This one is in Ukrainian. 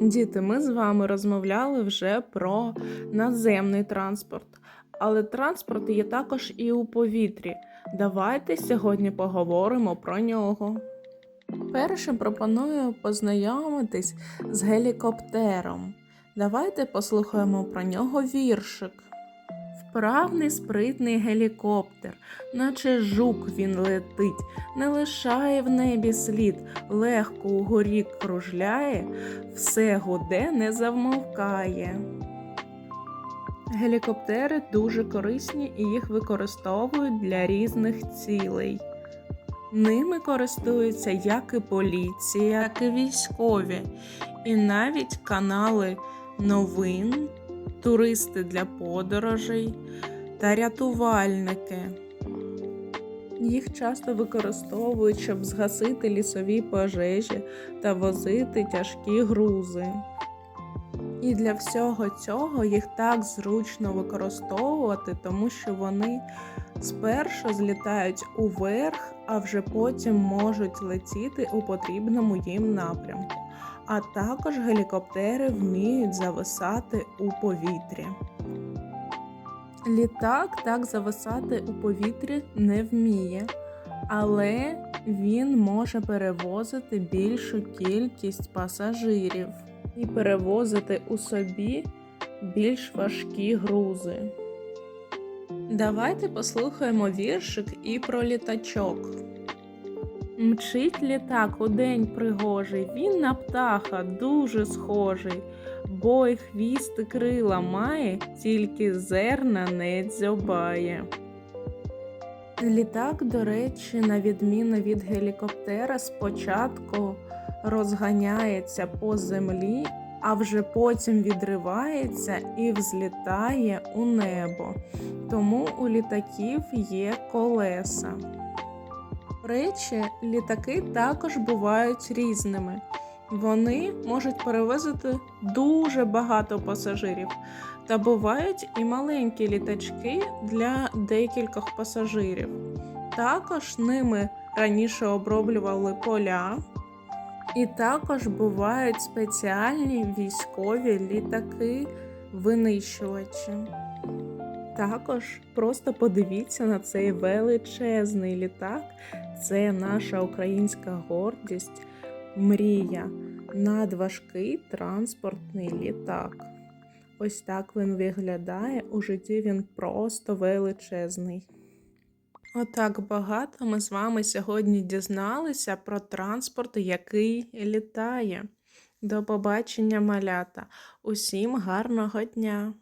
Діти, ми з вами розмовляли вже про наземний транспорт, але транспорт є також і у повітрі. Давайте сьогодні поговоримо про нього. Першим пропоную познайомитись з гелікоптером. Давайте послухаємо про нього віршик. Вправний спритний гелікоптер, наче жук він летить, не лишає в небі слід, легко угорі кружляє, все гуде не завмовкає. Гелікоптери дуже корисні і їх використовують для різних цілей. Ними користуються як і поліція, так і військові, і навіть канали новин, туристи для подорожей та рятувальники. Їх часто використовують, щоб згасити лісові пожежі та возити тяжкі грузи. І для всього цього їх так зручно використовувати, тому що вони спершу злітають уверх, а вже потім можуть летіти у потрібному їм напрямку. А також гелікоптери вміють зависати у повітрі. Літак так зависати у повітрі не вміє, але він може перевозити більшу кількість пасажирів і перевозити у собі більш важкі грузи. Давайте послухаємо віршик і про літачок. Мчить літак у день пригожий, він на птаха дуже схожий, бо й хвіст і крила має, тільки зерна не дзьобає. Літак, до речі, на відміну від гелікоптера, спочатку розганяється по землі, а вже потім відривається і взлітає у небо. Тому у літаків є колеса. Речі, літаки також бувають різними. Вони можуть перевозити дуже багато пасажирів, та бувають і маленькі літачки для декількох пасажирів. Також ними раніше оброблювали поля, і також бувають спеціальні військові літаки винищувачі. Також просто подивіться на цей величезний літак. Це наша українська гордість, мрія, надважкий транспортний літак. Ось так він виглядає. У житті він просто величезний. Отак багато ми з вами сьогодні дізналися про транспорт, який літає. До побачення, малята! Усім гарного дня!